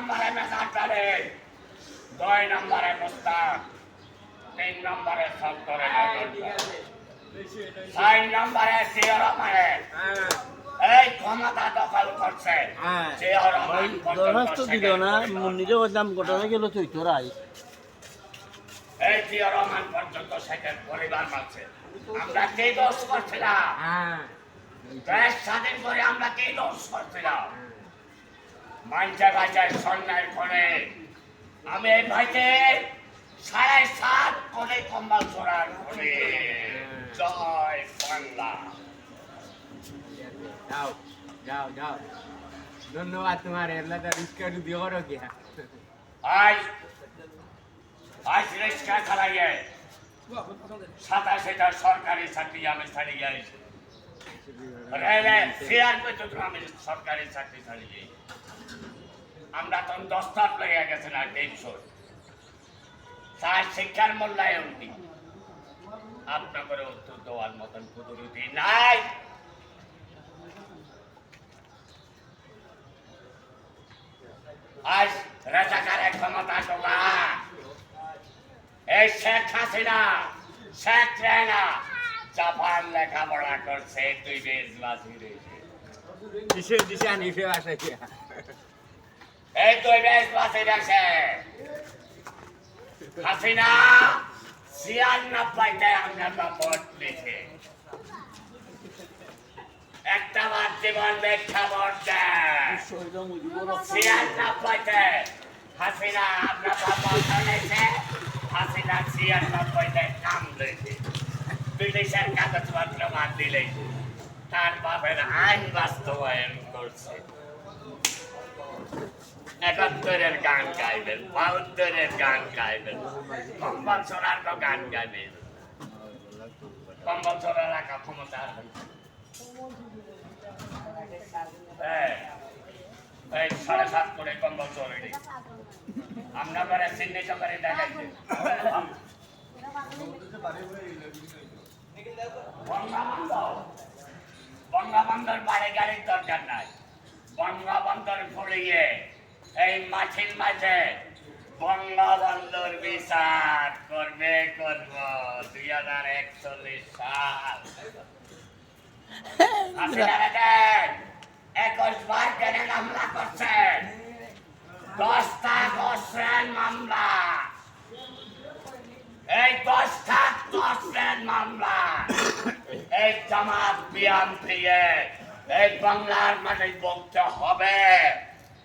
নম্বরে মেজারটারে দুই নম্বরে মুস্তাক তিন নম্বরে সত্তরে ছয় নম্বরে। জিয়র রহমানের। এই ক্ষমতা দখল করছে। হ্যাঁ। জিয়র ভাই রহমান পর্যন্ত দরখাস্ত দিল না সেকেন্ড বললাম ঘটনা গেল তুই তোরাই এই জিয়র রহমান পর্যন্ত সেকেন্ড পরিবার মানছে আমরা কে দোষ করছিলাম? হ্যাঁ। দেশ স্বাধীন করে আমরা কে দোষ করছিলাম? মাঞ্চা গাছায় সন্ন্যার কোণে আমি এই ভাইকে সাড়ে সাত কোণে কম্বল চোরার কোণে জয় বাংলা। যাও যাও যাও। ধন্যবাদ তোমার এলা তো রিস্কা দিও করো কি? আজ আজ রিক্সা চালাইয়ে সাতাশিটা সরকারি চাকরি আমি ছাড়িয়ে আইছি রেলে শেয়ার পর্যন্ত আমি সরকারি চাকরি ছাড়িয়ে আমরা তখন দস্তার লেগে গেছে না টেনশন তার শিক্ষার মূল্যায়ন দিই আপনাদের উত্তর দেওয়ার মতন কুদরতি নাই। আজ রাজাকারের ক্ষমতা টোকা এই শেখ হাসিনা, শেখ রেনা জাপান লেখাপড়া করছে তুই বেশ বাসি রয়েছে দিশে দিশে আনি ফে আসে এই তুই হাসিনা আমরা ভোট দিছে। একটা বার জীবন ব্যাখ্যা ভোট দেয় হাসিনা হাসিনা দিয়েছে ব্রিটিশের কাগজপত্র বাদ দিলে তার বাপের আইন বাস্তবায়ন করছে। একাত্তরের গান গাইবেন, বাহাত্তরের গান গাইবেন, কম্বল তো গান গাইবেন। কম্বল চোরা রাখা ক্ষমতা। এই সাড়ে করে কম্বল বঙ্গবন্ধু বঙ্গবন্ধুর বাড়ি গাড়ির দরকার নাই। বঙ্গবন্ধুর ফুলিয়ে এই মাছির মাঝে বঙ্গবন্ধুর বিচার করবে করব। দুই হাজার একচল্লিশ সাল। একুশ বার কেন মামলা করছেন? দশটা মামলা। জামাত বিয়ান দিয়ে এই বাংলার মাটি বলতে হবে।